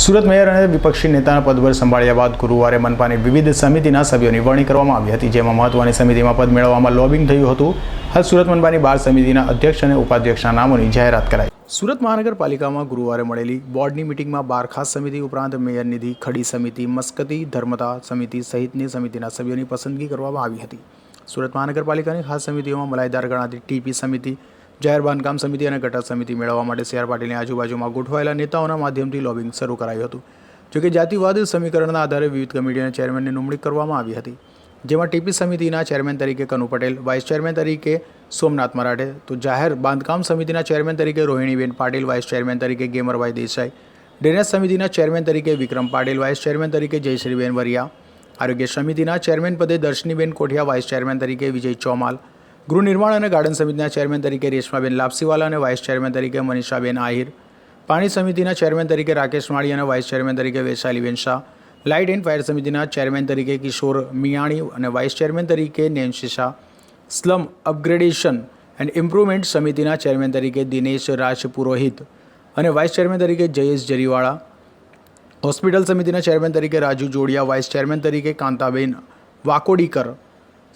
Surat mayor અને વિપક્ષી નેતાના પદભાર સંભાળ્યા બાદ ગુરુવારે મનપાની વિવિધ સમિતિના સભ્યોની વરણી કરવામાં આવી હતી, જેમાં મહત્વની સમિતિમાં પદ મેળવવામાં લોબિંગ થયું હતું. હાલ સુરત મનપાની બાર સમિતિના અધ્યક્ષ અને ઉપાધ્યક્ષના નામોની જાહેરાત કરાઈ. સુરત મહાનગરપાલિકામાં ગુરુવારે મળેલી બોર્ડની મિટિંગમાં બાર ખાસ સમિતિ ઉપરાંત મેયર નિધિ, ખડી સમિતિ, મસ્કતી, ધર્મતા સમિતિ સહિતની સમિતિના સભ્યોની પસંદગી કરવામાં આવી હતી. સુરત મહાનગરપાલિકાની ખાસ સમિતિઓમાં મલાઈદાર ગણાતી ટીપી સમિતિ જાહેર બાંધકામ સમિતિ અને ગટર સમિતિ મેળવવા માટે સી આર પાટીલની આજુબાજુમાં ગોઠવાયેલા નેતાઓના માધ્યમથી લોબિંગ શરૂ કરાયું હતું. જોકે જાતિવાદ સમીકરણના આધારે વિવિધ કમિટીના ચેરમેનની નિમણૂક કરવામાં આવી હતી. જેમાં ટીપી સમિતિના ચેરમેન તરીકે કનુ પટેલ, વાઇસ ચેરમેન તરીકે સોમનાથ મરાઠે, તો જાહેર બાંધકામ સમિતિના ચેરમેન તરીકે રોહિણીબેન પાટીલ, વાઇસ ચેરમેન તરીકે ગેમરભાઈ દેસાઈ, ડ્રેનેજ સમિતિના ચેરમેન તરીકે વિક્રમ પાટીલ, વાઇસ ચેરમેન તરીકે જયશ્રીબેન વરિયા, આરોગ્ય સમિતિના ચેરમેન પદે દર્શનીબેન કોઠિયા, વાઇસ ચેરમેન તરીકે વિજય ચોમાલ ગૃહ નિર્માણ અને ગાર્ડન સમિતિના ચેરમેન તરીકે રેશમાબેન લાપસીવાલા અને વાઇસ ચેરમેન તરીકે મનીષાબેન આહિર પાણી સમિતિના ચેરમેન તરીકે રાકેશ માળી અને વાઇસ ચેરમેન તરીકે વૈશાલીબેન શાહ લાઇટ એન્ડ ફાયર સમિતિના ચેરમેન તરીકે કિશોર મિયાણી અને વાઇસ ચેરમેન તરીકે Nancy Shah slum upgradation and improvement સમિતિના ચેરમેન તરીકે દિનેશ રાજ પુરોહિત અને વાઇસ ચેરમેન તરીકે જયેશ જરીવાળા હોસ્પિટલ સમિતિના ચેરમેન તરીકે રાજુ જોડિયા વાઇસ ચેરમેન તરીકે કાંતાબેન વાકોડીકર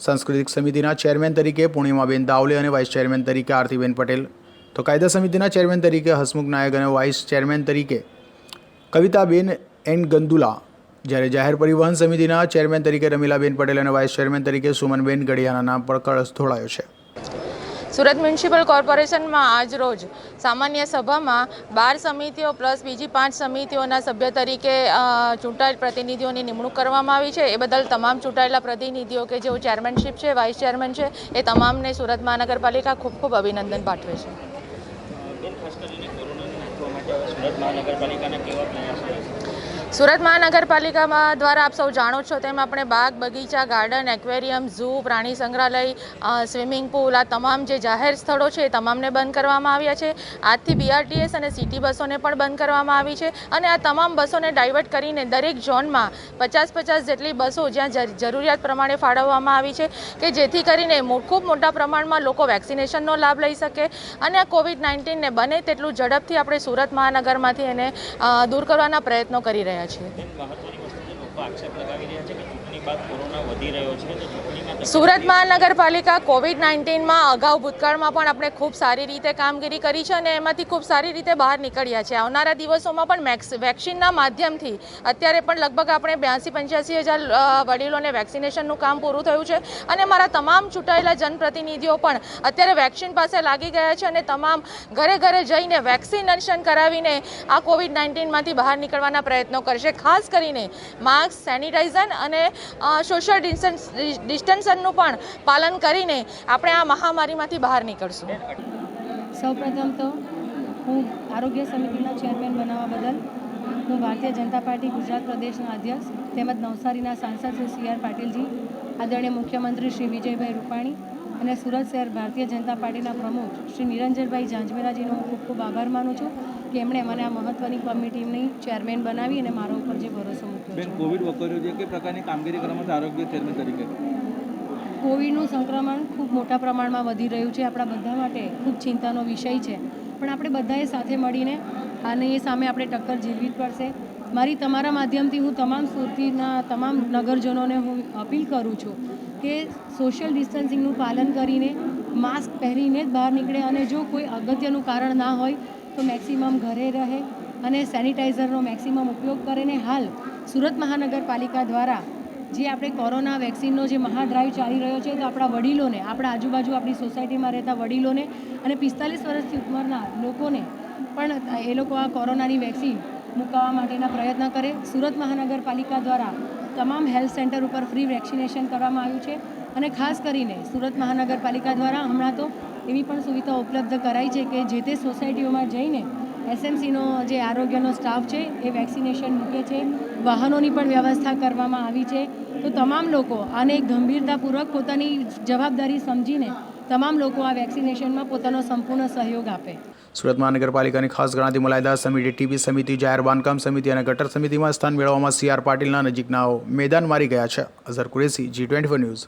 સાંસ્કૃતિક સમિતિના ચેરમેન તરીકે પૂર્ણિમાબેન દાવલે અને વાઇસ ચેરમેન તરીકે આરતીબેન પટેલ. તો કાયદા સમિતિના ચેરમેન તરીકે હસમુખ નાયક અને વાઇસ ચેરમેન તરીકે કવિતાબેન એન ગંદુલા. જ્યારે જાહેર પરિવહન સમિતિના ચેરમેન તરીકે રમીલાબેન પટેલ અને વાઇસ ચેરમેન તરીકે સુમનબેન ગડિયાના નામ પર કળશ ધોળાયો છે. સુરત મ્યુનિસિપલ કોર્પોરેશનમાં આજ રોજ સામાન્ય સભામાં બાર સમિતિઓ પ્લસ બીજી પાંચ સમિતિઓના સભ્ય તરીકે ચૂંટાયેલ પ્રતિનિધિઓની નિમણૂક કરવામાં આવી છે. એ બદલ તમામ ચૂંટાયેલા પ્રતિનિધિઓ કે જેઓ ચેરમેનશીપ છે, વાઇસ ચેરમેન છે, એ તમામને સુરત મહાનગરપાલિકા ખૂબ ખૂબ અભિનંદન પાઠવે છે? સુરત મહાનગરપાલિકામાં દ્વારા આપ સૌ જાણો છો તેમ આપણે બાગ બગીચા, ગાર્ડન, એક્વેરિયમ, ઝૂ, પ્રાણી સંગ્રહાલય સ્વિમિંગ પુલ આ તમામ જે જાહેર સ્થળો છે એ તમામને બંધ કરવામાં આવ્યા છે. આજથી બીઆરટીએસ અને સિટી બસોને પણ બંધ કરવામાં આવી છે અને આ તમામ બસોને ડાયવર્ટ કરીને દરેક ઝોનમાં પચાસ પચાસ જેટલી બસો જ્યાં જર- જરૂરિયાત પ્રમાણે ફાળવવામાં આવી છે કે જેથી કરીને ખૂબ મોટા પ્રમાણમાં લોકો વેક્સિનેશનનો લાભ લઈ શકે અને આ કોવિડ નાઇન્ટીનને બને તેટલું ઝડપથી આપણે સુરત મહાનગરમાંથી એને દૂર કરવાના પ્રયત્નો કરી રહ્યા છીએ છે. મહત્વની વસ્તુ જે લોકો આક્ષેપ લગાવી રહ્યા છે બાદ કોરોના વધી રહ્યો છે તો ચૂંટણીમાં સુરત મહાનગરપાલિકા કોવિડ નાઇન્ટીનમાં અગાઉ ભૂતકાળમાં પણ આપણે ખૂબ સારી રીતે કામગીરી કરી છે અને એમાંથી ખૂબ સારી રીતે બહાર નીકળ્યા છે. આવનારા દિવસોમાં પણ મેક્સ વેક્સિનના માધ્યમથી અત્યારે પણ લગભગ આપણે બ્યાસી પંચ્યાસી હજાર વડીલોને વેક્સિનેશનનું કામ પૂરું થયું છે અને મારા તમામ ચૂંટાયેલા જનપ્રતિનિધિઓ પણ અત્યારે વેક્સિન પાસે લાગી ગયા છે અને તમામ ઘરે ઘરે જઈને વેક્સિનેશન કરાવીને આ કોવિડ નાઇન્ટીનમાંથી બહાર નીકળવાના પ્રયત્નો કરશે ખાસ કરીને માસ્ક સેનિટાઇઝર અને સોશિયલ ડિસ્ટન્સ ડિસ્ટન્સનું પણ પાલન કરીને આપણે આ મહામારીમાંથી બહાર નીકળશું. સૌપ્રથમ તો હું આરોગ્ય સમિતિના ચેરમેન બનાવવા બદલ હું ભારતીય જનતા પાર્ટી ગુજરાત પ્રદેશના અધ્યક્ષ તેમજ નવસારીના સાંસદ શ્રી સી આર પાટીલજી, આદરણીય મુખ્યમંત્રી શ્રી વિજયભાઈ રૂપાણી અને સુરત શહેર ભારતીય જનતા પાર્ટીના પ્રમુખ શ્રી નિરંજનભાઈ ઝાંઝમેરાજીનો હું ખૂબ ખૂબ આભાર માનું છું. કે એમણે મને આ મહત્ત્વની કમિટીની ચેરમેન બનાવી અને મારા ઉપર જે ભરોસો મૂક્યો બેન કોવિડ વકર્યો છે કે પ્રકારની કામગીરી કરવામાં આરોગ્ય ચેરમેન તરીકે? કોવિડનું સંક્રમણ ખૂબ મોટા પ્રમાણમાં વધી રહ્યું છે આપણા બધા માટે ખૂબ ચિંતાનો વિષય છે. પણ આપણે બધાએ સાથે મળીને અને એ સામે આપણે ટક્કર ઝીલવી જ પડશે. મારી તમારા માધ્યમથી હું તમામ સુરતીના તમામ નગરજનોને હું અપીલ કરું છું કે સોશિયલ ડિસ્ટન્સિંગનું પાલન કરીને માસ્ક પહેરીને જ બહાર નીકળે અને જો કોઈ અગત્યનું કારણ ના હોય તો મેક્સિમમ ઘરે રહે અને સેનિટાઈઝરનો મેક્સિમમ ઉપયોગ કરીને હાલ સુરત મહાનગરપાલિકા દ્વારા જે આપણે કોરોના વેક્સિનનો જે મહાડ્રાઈવ ચાલી રહ્યો છે, તો આપણા વડીલોને, આપણા આજુબાજુ આપણી સોસાયટીમાં રહેતા વડીલોને અને પિસ્તાલીસ વર્ષથી ઉંમરના લોકોને પણ એ લોકો આ કોરોનાની વેક્સિન મૂકાવવા માટેના પ્રયત્ન કરે. સુરત મહાનગરપાલિકા દ્વારા તમામ હેલ્થ સેન્ટર ઉપર ફ્રી વેક્સિનેશન કરવામાં આવ્યું છે અને ખાસ કરીને સુરત મહાનગરપાલિકા દ્વારા હમણાં તો એવી પણ સુવિધા ઉપલબ્ધ કરાઈ છે કે જે તે સોસાયટીઓમાં જઈને એસએમસીનો જે આરોગ્યનો સ્ટાફ છે, એ વેક્સિનેશન મૂકે છે. વાહનોની પણ વ્યવસ્થા કરવામાં આવી છે. તો તમામ લોકો આને ગંભીરતાપૂર્વક પોતાની જવાબદારી સમજીને તમામ લોકો આ વેક્સિનેશનમાં પોતાનો સંપૂર્ણ સહયોગ આપે. સુરત મહાનગરપાલિકાની ખાસ ગણાતી મલાયદા સમિતિ, ટીપી સમિતિ, જાહેર બાંધકામ સમિતિ અને ગટર સમિતિમાં સ્થાન મેળવવામાં સીઆર પાટીલના નજીકના મેદાન મારી ગયા છે. Azhar Qureshi, G twenty news.